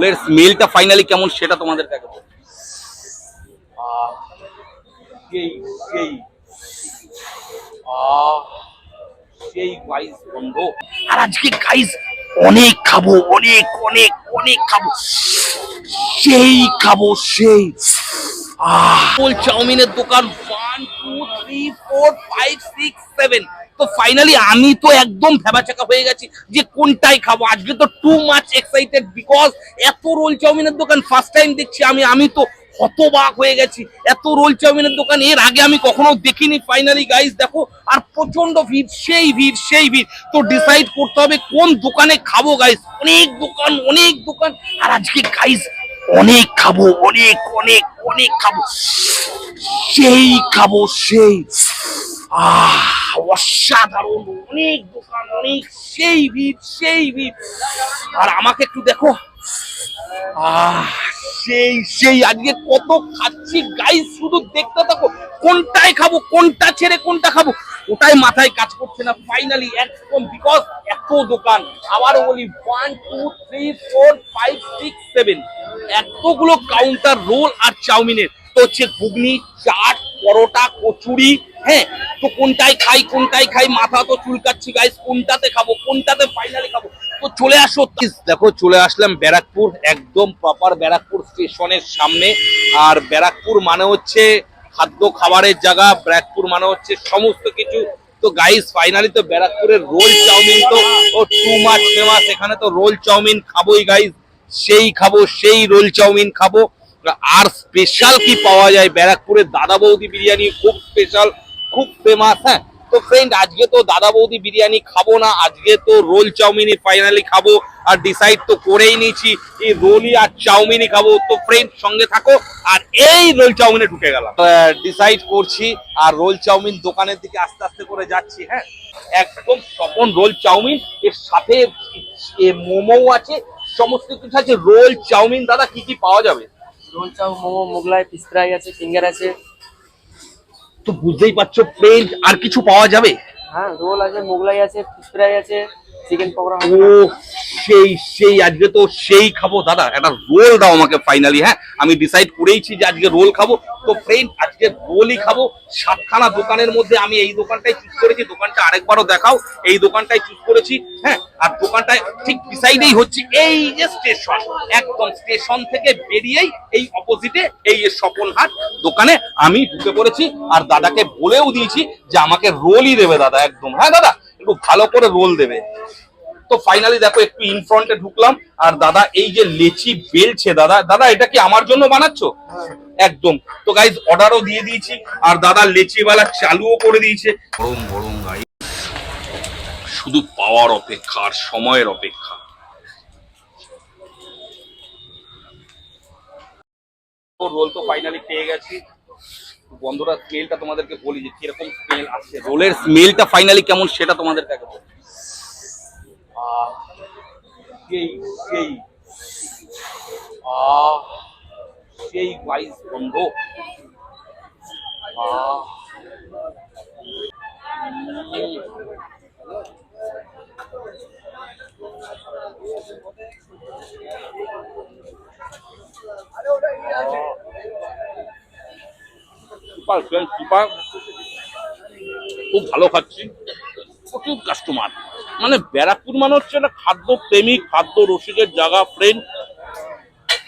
রোলের স্মেলটা ফাইনালি কেমন সেটা তোমাদের দেখো সেই সেই সেই গাইস বন্ধ আর আজকে গাইস অনেক খাব, অনেক অনেক অনেক খাব। সেই খাব, সেই। চাউমিনের দোকান। One two three four five six seven তো ফাইনালি আমি তো একদম ভেবাচাকা হয়ে গেছি যে কোনটাই খাব। আজকে তো টু মাচ এক্সাইটেড বিকজ এত রোল চাউমিনের দোকান ফার্স্ট টাইম দেখছি আমি আমি তো হতবাক হয়ে গেছি। এত রোল চাউমিনের দোকান, এর আগে আমি কখনো দেখিনি ফাইনালি গাইস দেখো, আর প্রচণ্ড ভিড়, সেই ভিড় সেই ভিড়। তো ডিসাইড করতে হবে কোন দোকানে খাব গাইস অনেক দোকান অনেক দোকান, আর আজকে গাইস অনেক খাব, অনেক অনেক অনেক খাব। সেই খাব, সেই। আহ। অসাধারণ, অনেক দোকান, অনেক সেই ভিড় সেই ভিড়। আর আমাকে একটু দেখো। সেই সেই, আজকে কত খাচ্ছি। গাই শুধু দেখতে থাকো, কোনটাই খাব, কোনটা ছেড়ে কোনটা খাব, ওটাই মাথায় কাজ করছে না। ফাইনালি একদম বিকজ এত দোকান। আবারও বলি one two three four five six seven এতগুলো কাউন্টার রোল আর চাউমিনের। তো হচ্ছে ঘুগনি, চাট, পরোটা, কচুরি হ্যাঁ তো কোনটাই খাই কোনটাই খাই, মাথা তো চুলকাচ্ছি গাইস কোনটাতে খাব, কোনটাতে ফাইনালি খাব? তো চলে আসো। দেখো, চলে আসলাম ব্যারাকপুর, একদম প্রপার ব্যারাকপুর স্টেশনের সামনে। আর ব্যারাকপুর মানে হচ্ছে খাদ্য খাবারের জায়গা, ব্যারাকপুর মানে হচ্ছে সমস্ত কিছু। তো গাইস ফাইনালি তো ব্যারাকপুরের রোল চাউমিন তো, ও টু মাছ ফেমাস এখানে তো রোল চাউমিন খাবোই গাইস সেই খাব, সেই রোল চাউমিন খাব। আর স্পেশাল কি পাওয়া যায়? ব্যারাকপুরের দাদা বৌদি বিরিয়ানি খুব স্পেশাল খুব ফেমাস হ্যাঁ? তো ফ্রেন্ড আজকে তো দাদা বৌদি বিরিয়ানি খাব না, আজকে তো রোল চাউমিনই ফাইনালি খাব, আর ডিসাইড তো করেই নিয়েছি এই রোলই আর চাউমিনই খাব। তো ফ্রেন্ড সঙ্গে থাকো, আর এই রোল চাউমিনে ঢুকে গেলাম। ডিসাইড করছি, আর রোল চাউমিন দোকানের দিকে আস্তে আস্তে করে যাচ্ছি হ্যাঁ? একদম স্বপন রোল চাউমিন, এর সাথে মোমো আছে, সমস্ত কিছু আছে। রোল চাউমিন, দাদা, কি কি পাওয়া যাবে? Roll chow momo, mughlai, fish fry আছে, ফিঙ্গার আছে তো বুঝতেই পারছ ফ্রেন্ড আর কিছু পাওয়া যাবে? হ্যাঁ রোল আছে, মোগলাই আছে ফিস ফ্রাই আছে। চিকেন পকোড়া ও, সেই সেই, আজকে তো সেই খাব, দাদা, একটা রোল দাও আমাকে ফাইনালি হ্যাঁ? আমি ডিসাইড করেইছি যে আজকে রোল খাব। তো ফ্রেন্ড আজকে রোলই খাব। সাতখানা দোকানের মধ্যে আমি এই দোকানটাই চুজ করেছি। দোকানটা আরেকবারও দেখাও। এই দোকানটাই চুজ করেছি হ্যাঁ? আর দোকানটায় ঠিক ডিসাইডেই হচ্ছে। এই যে স্টেশন একদম স্টেশন থেকে বেরিয়েই এই অপোজিটে এই যে স্বপনহাট দোকানে আমি ঢুকে পড়েছি। আর দাদাকে বলেও দিয়েছি যে আমাকে রোলই দেবে, দাদা, একদম। হ্যাঁ দাদা? একটু ভালো করে রোল দেবে। তো ফাইনালি দেখো একটু ইন ফ্রন্টে ঢুকলাম আর দাদা এই যে লেচি বেলছে দাদা দাদা এটা কি আমার জন্য বানাচ্ছো? একদম। তো গাইজ অর্ডারও দিয়ে দিয়েছি আর দাদা লেচিওয়ালা চালুও করে দিয়েছে। গরম গরম গাই শুধু পাওয়ার অপেক্ষা আর সময়ের অপেক্ষা। রোল তো ফাইনালি পেয়ে গেছি। বন্ধুরা স্মেলটা তোমাদেরকে বলি যে কীরকম স্মেল আসছে রোলের স্মেলটা ফাইনালি কেমন সেটা তোমাদেরকে আগে বলি। সেই সেই সেই গাইস বন্ধ, আহ সুপার সুপার। খুব ভালো খাচ্ছি। প্রচুর কাস্টমার মানে ব্যারাকপুর মানে হচ্ছে একটা খাদ্য প্রেমিক খাদ্য রসিকের জায়গা ফ্রেন্ড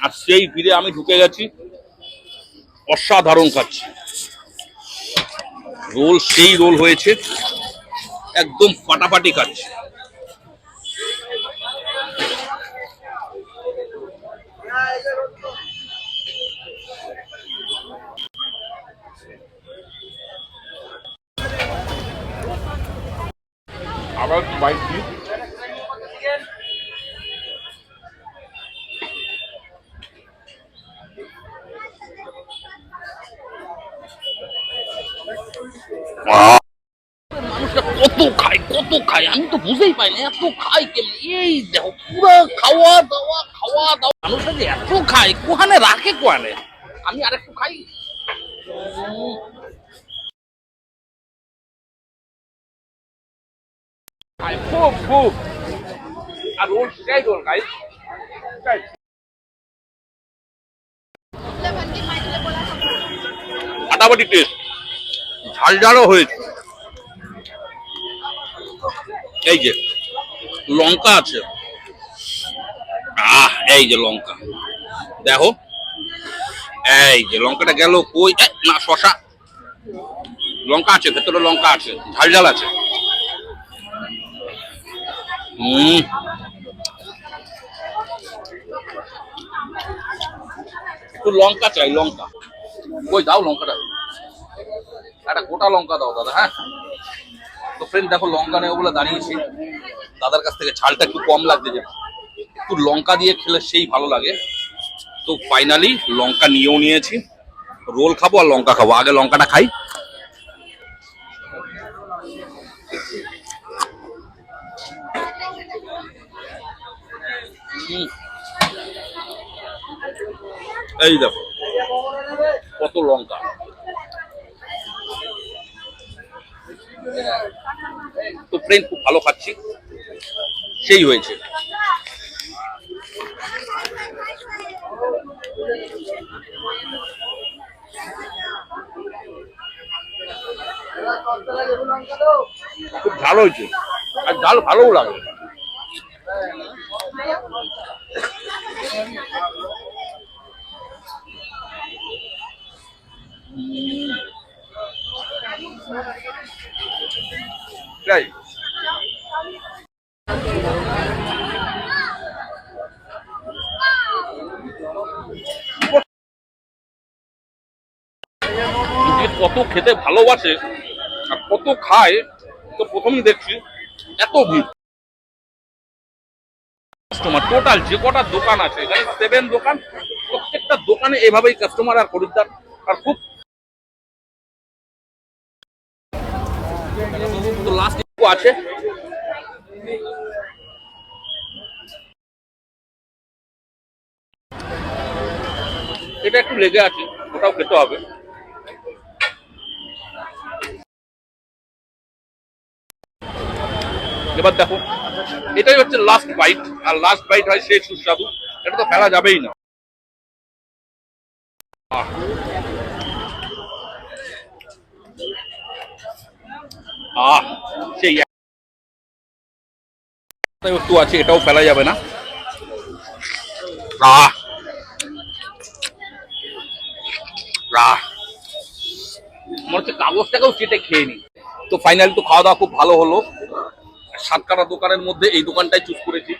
আর সেই ভিড়ে আমি ঢুকে গেছি। অসাধারণ খাচ্ছি। রোল, সেই রোল হয়েছে। একদম ফাটাফাটি খাচ্ছি। আবার বাইক দিই কত খায় কত খায়, আমি তো বুঝেই পাই না, এত খায় কেমন? খাওয়া দাওয়া খাওয়া দাওয়া। মানুষটা যে এত খায়, কোহানে রাখে কোহানে? আমি আরেকটু খাই। খুব খুব। আর রোল সেটাই রোল গাইজ ফাটাফাটি টেস্ট ঝাল ঝালও হয়েছে। এই যে, লঙ্কা আছে। আহ, এই যে লঙ্কা। দেখো। এই যে, লঙ্কাটা গেল কই? না শশা লঙ্কা আছে, ভেতরে লঙ্কা আছে। ঝাল ঝাল আছে। হুম একটু লঙ্কা চাই, লঙ্কা। কই দাও লঙ্কাটা? একটা গোটা লঙ্কা দাও দাদা হ্যাঁ? তো ফ্রেন্ড দেখো লঙ্কা নেই বলে দাঁড়িয়েছি। দাদার কাছ থেকে ঝালটা একটু কম লাগছে যে একটু লঙ্কা দিয়ে খেলে সেই ভালো লাগে। তো ফাইনালি লঙ্কা নিয়েও নিয়েছি। রোল খাব আর লঙ্কা খাব। আগে লঙ্কাটা খাই। এই দেখো, কত লঙ্কা। তো ফ্রেন্ড খুব ভালো খাচ্ছি। সেই হয়েছে। খুব ঝাল হয়েছে। আর ঝাল ভালোও লাগে। তাই কত খেতে ভালোবাসে আর কত খায়, তো প্রথমেই দেখছি এত ভিড়। কাস্টমার টোটাল যে কটা দোকান আছে, এখানে সেভেন দোকান, প্রত্যেকটা দোকানে এভাবেই কাস্টমার আর খরিদ্দার। আর খুব তো লাস্ট আছে। এটা একটু লেগে আছে, ওটাও খেতে হবে। এবার দেখো, এটাই হচ্ছে লাস্ট বাইট আর লাস্ট বাইট হয় সেই সুস্বাদু, এটা তো ফেলা যাবেই না। আহ। সেই এক- একটু আছে, এটাও ফেলা যাবে না। আহ আহ। মনে হচ্ছে কাগজটাকেও তো ফাইনালি তো খাওয়া দাওয়া খুব ভালো হলো। দোকানের মধ্যে এই দোকানটাই চুজ করেছি।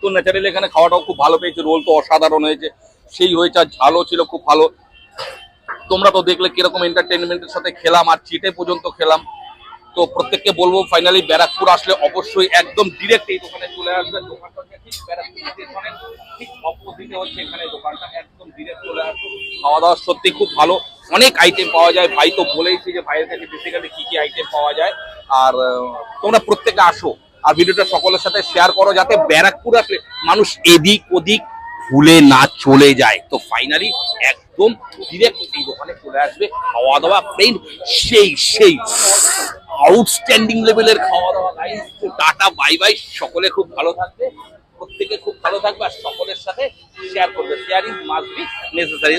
তো ন্যাচারালি এখানে খাওয়াটাও খুব ভালো পেয়েছে রোল তো অসাধারণ হয়েছে। সেই হয়েছে, আর ঝালও ছিল খুব ভালো। তোমরা তো দেখলে কীরকম সাথে খেলাম, আর চিটে পর্যন্ত খেলাম। তো প্রত্যেককে বলব ফাইনালি ব্যারাকপুর আসলে অবশ্যই একদম ডিরেক্ট এই দোকানে চলে আসবে। হচ্ছে এখানে দোকানটা, একদম খাওয়া দাওয়া সত্যি খুব ভালো। অনেক আইটেম পাওয়া যায়। ভাই তো বলেইছি যে ভাইয়ের কাছে বেসিক্যালি কি কি আইটেম পাওয়া যায়। আর তোমরা প্রত্যেকে আসো। আর ভিডিওটা সকলের সাথে শেয়ার করো যাতে ব্যারাকপুর আসলে মানুষ এদিক ওদিক ভুলে না চলে যায়। তো ফাইনালি একদম ডিরেক্ট এই দোকানে চলে আসবে। খাওয়া দাওয়া সেই সেই। আউটস্ট্যান্ডিং লেভেলের খাওয়া দাওয়া গাইস টাটা বাই বাই সকলে খুব ভালো থাকবে, প্রত্যেকে খুব ভালো থাকবে, আর সকলের সাথে শেয়ার করবে শেয়ারিং মাস্ট বি নেসেসারি